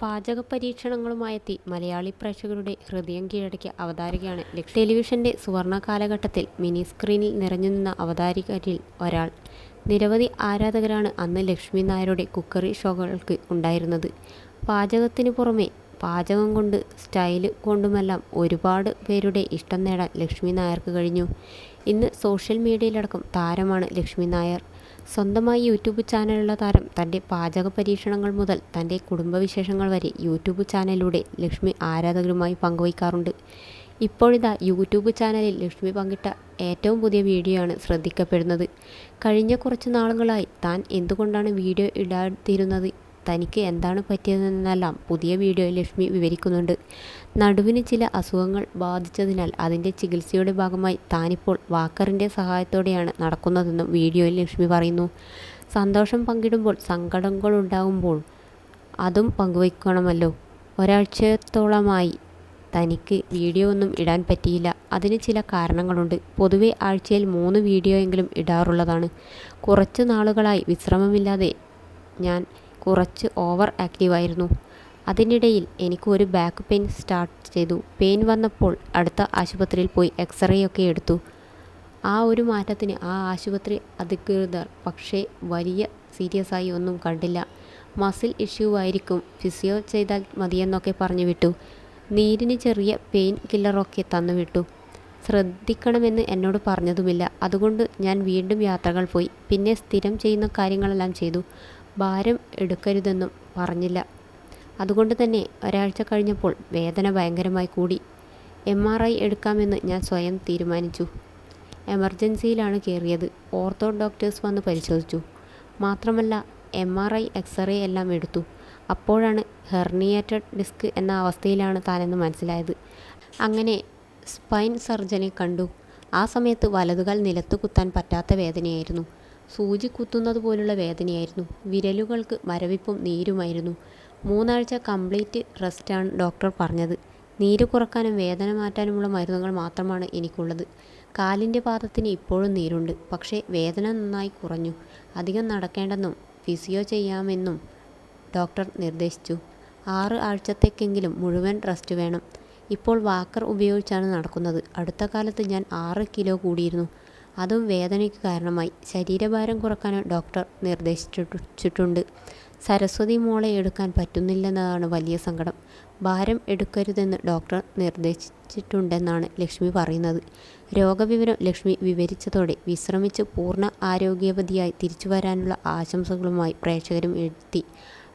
പാചക പരീക്ഷണങ്ങളുമായെത്തി മലയാളി പ്രേക്ഷകരുടെ ഹൃദയം കീഴടക്കിയ അവതാരികയാണ് ലക്ഷ്മി. ടെലിവിഷന്റെ സുവർണ കാലഘട്ടത്തിൽ മിനി സ്ക്രീനിൽ നിറഞ്ഞുനിന്ന അവതാരികരിൽ ഒരാൾ. നിരവധി ആരാധകരാണ് അന്ന് ലക്ഷ്മി നായരുടെ കുക്കറി ഷോകൾക്ക് ഉണ്ടായിരുന്നത്. പാചകത്തിന് പുറമെ പാചകം കൊണ്ട് സ്റ്റൈൽ കൊണ്ടുമെല്ലാം ഒരുപാട് പേരുടെ ഇഷ്ടം നേടാൻ ലക്ഷ്മി നായർക്ക് കഴിഞ്ഞു. ഇന്ന് സോഷ്യൽ മീഡിയയിലടക്കം താരമാണ് ലക്ഷ്മി നായർ. സ്വന്തമായി യൂട്യൂബ് ചാനലുള്ള താരം തന്റെ പാചക പരീക്ഷണങ്ങൾ മുതൽ തന്റെ കുടുംബവിശേഷങ്ങൾ വരെ യൂട്യൂബ് ചാനലിലൂടെ ലക്ഷ്മി ആരാധകരുമായി പങ്കുവയ്ക്കാറുണ്ട്. ഇപ്പോഴിതാ യൂട്യൂബ് ചാനലിൽ ലക്ഷ്മി പങ്കിട്ട ഏറ്റവും പുതിയ വീഡിയോ ആണ് ശ്രദ്ധിക്കപ്പെടുന്നത്. കഴിഞ്ഞ കുറച്ച് നാളുകളായി താൻ എന്തുകൊണ്ടാണ് വീഡിയോ ഇടാതിരുന്നത്? തനിക്ക് എന്താണ് പറ്റിയതെന്നെല്ലാം പുതിയ വീഡിയോയിൽ ലക്ഷ്മി വിവരിക്കുന്നുണ്ട്. നടുവിന് ചില അസുഖങ്ങൾ ബാധിച്ചതിനാൽ അതിന്റെ ചികിത്സയുടെ ഭാഗമായി താനിപ്പോൾ വാക്കറിന്റെ സഹായത്തോടെയാണ് നടക്കുന്നതെന്നും വീഡിയോയിൽ ലക്ഷ്മി പറയുന്നു. സന്തോഷം പങ്കിടുമ്പോൾ സങ്കടങ്ങൾ ഉണ്ടാകുമ്പോൾ അതും പങ്കുവയ്ക്കണമല്ലോ. ഒരാഴ്ചത്തോളമായി തനിക്ക് വീഡിയോ ഒന്നും ഇടാൻ പറ്റിയില്ല. അതിന് ചില കാരണങ്ങളുണ്ട്. പൊതുവെ ആഴ്ചയിൽ മൂന്ന് വീഡിയോ എങ്കിലും ഇടാറുള്ളതാണ്. കുറച്ച് നാളുകളായി വിശ്രമമില്ലാതെ ഞാൻ കുറച്ച് ഓവർ ആക്റ്റീവായിരുന്നു അതിനിടയിൽ എനിക്ക് ഒരു ബാക്ക് പെയിൻ സ്റ്റാർട്ട് ചെയ്തു. പെയിൻ വന്നപ്പോൾ അടുത്ത ആശുപത്രിയിൽ പോയി എക്സ്റേ ഒക്കെ എടുത്തു. ആ ഒരു മാറ്റത്തിന് ആ ആശുപത്രി അധികൃതർ പക്ഷേ വലിയ സീരിയസ് ആയി ഒന്നും കണ്ടില്ല. മസിൽ ഇഷ്യൂ ആയിരിക്കും. ഫിസിയോ ചെയ്താൽ മതിയെന്നൊക്കെ പറഞ്ഞു വിട്ടു. നീരിന് ചെറിയ പെയിൻ കില്ലറൊക്കെ തന്നു വിട്ടു. ശ്രദ്ധിക്കണമെന്ന് എന്നോട് പറഞ്ഞതുമില്ല. അതുകൊണ്ട് ഞാൻ വീണ്ടും യാത്രകൾ പോയി. പിന്നെ സ്ഥിരം ചെയ്യുന്ന കാര്യങ്ങളെല്ലാം ചെയ്തു. ഭാരം എടുക്കരുതെന്നും പറഞ്ഞില്ല. അതുകൊണ്ട് തന്നെ ഒരാഴ്ച കഴിഞ്ഞപ്പോൾ വേദന ഭയങ്കരമായി കൂടി. എം ആർ ഐ എടുക്കാമെന്ന് ഞാൻ സ്വയം തീരുമാനിച്ചു. എമർജൻസിയിലാണ് കയറിയത്. ഓർത്തോ ഡോക്ടേഴ്സ് വന്ന് പരിശോധിച്ചു. മാത്രമല്ല എം ആർ ഐ എക്സ്റേ എല്ലാം എടുത്തു. അപ്പോഴാണ് ഹെർണിയേറ്റഡ് ഡിസ്ക് എന്ന അവസ്ഥയിലാണ് താനെന്ന് മനസ്സിലായത്. അങ്ങനെ സ്പൈൻ സർജനെ കണ്ടു. ആ സമയത്ത് വലതുകാൽ നിലത്ത് കുത്താൻ പറ്റാത്ത വേദനയായിരുന്നു. സൂചി കുത്തുന്നത് പോലുള്ള വേദനയായിരുന്നു. വിരലുകൾക്ക് മരവിപ്പും നീരുമായിരുന്നു. മൂന്നാഴ്ച കംപ്ലീറ്റ് റെസ്റ്റാണ് ഡോക്ടർ പറഞ്ഞത്. നീര് കുറക്കാനും വേദന മാറ്റാനുമുള്ള മരുന്നുകൾ മാത്രമാണ് എനിക്കുള്ളത്. കാലിന്റെ പാദത്തിന് ഇപ്പോഴും നീരുണ്ട്. പക്ഷേ വേദന നന്നായി കുറഞ്ഞു. അധികം നടക്കേണ്ടെന്നും ഫിസിയോ ചെയ്യാമെന്നും ഡോക്ടർ നിർദ്ദേശിച്ചു. ആറ് ആഴ്ചത്തേക്കെങ്കിലും മുഴുവൻ റെസ്റ്റ് വേണം. ഇപ്പോൾ വാക്കർ ഉപയോഗിച്ചാണ് നടക്കുന്നത്. അടുത്ത കാലത്ത് ഞാൻ ആറ് കിലോ കൂടിയിരുന്നു. അതും വേദനയ്ക്ക് കാരണമായി. ശരീരഭാരം കുറയ്ക്കാൻ ഡോക്ടർ നിർദ്ദേശിച്ചിട്ടുണ്ട് സരസ്വതി മോളെ എടുക്കാൻ പറ്റുന്നില്ലെന്നതാണ് വലിയ സങ്കടം. ഭാരം എടുക്കരുതെന്ന് ഡോക്ടർ നിർദ്ദേശിച്ചിട്ടുണ്ടെന്നാണ് ലക്ഷ്മി പറയുന്നത്. രോഗവിവരം ലക്ഷ്മി വിവരിച്ചതോടെ വിശ്രമിച്ച് പൂർണ ആരോഗ്യവതിയായി തിരിച്ചു വരാനുള്ള ആശംസകളുമായി പ്രേക്ഷകരും എത്തി.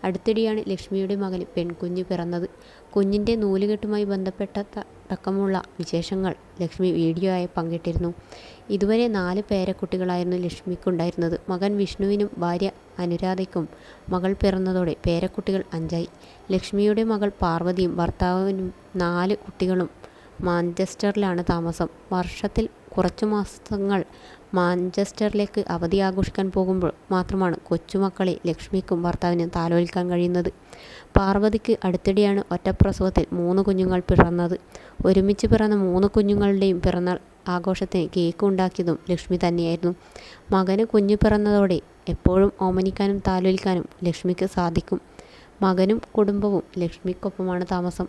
അടുത്തിടെയാണ് ലക്ഷ്മിയുടെ മകന് പെൺകുഞ്ഞ് പിറന്നത്. കുഞ്ഞിന്റെ നൂലുകെട്ടുമായി ബന്ധപ്പെട്ട അടക്കമുള്ള വിശേഷങ്ങൾ ലക്ഷ്മി വീഡിയോ ആയി പങ്കിട്ടിരുന്നു. ഇതുവരെ നാല് പേരക്കുട്ടികളായിരുന്നു ലക്ഷ്മിക്കുണ്ടായിരുന്നത്. മകൻ വിഷ്ണുവിനും ഭാര്യ അനുരാധയ്ക്കും മകൾ പിറന്നതോടെ പേരക്കുട്ടികൾ അഞ്ചായി. ലക്ഷ്മിയുടെ മകൾ പാർവതിയും ഭർത്താവിനും നാല് കുട്ടികളും മാഞ്ചസ്റ്ററിലാണ് താമസം. വർഷത്തിൽ കുറച്ചു മാസങ്ങൾ മാഞ്ചസ്റ്ററിലേക്ക് അവധി ആഘോഷിക്കാൻ പോകുമ്പോൾ മാത്രമാണ് കൊച്ചുമക്കളെ ലക്ഷ്മിക്കും ഭർത്താവിനും താലോലിക്കാൻ കഴിയുന്നത്. പാർവതിക്ക് അടുത്തിടെയാണ് ഒറ്റപ്രസവത്തിൽ മൂന്ന് കുഞ്ഞുങ്ങൾ പിറന്നത്. ഒരുമിച്ച് പിറന്ന മൂന്ന് കുഞ്ഞുങ്ങളുടെയും പിറന്നാൾ ആഘോഷത്തിന് കേക്ക് ഉണ്ടാക്കിയതും ലക്ഷ്മി തന്നെയായിരുന്നു. മകന് കുഞ്ഞു പിറന്നതോടെ എപ്പോഴും ഓമനിക്കാനും താലോലിക്കാനും ലക്ഷ്മിക്ക് സാധിക്കും. മകനും കുടുംബവും ലക്ഷ്മിക്കൊപ്പമാണ് താമസം.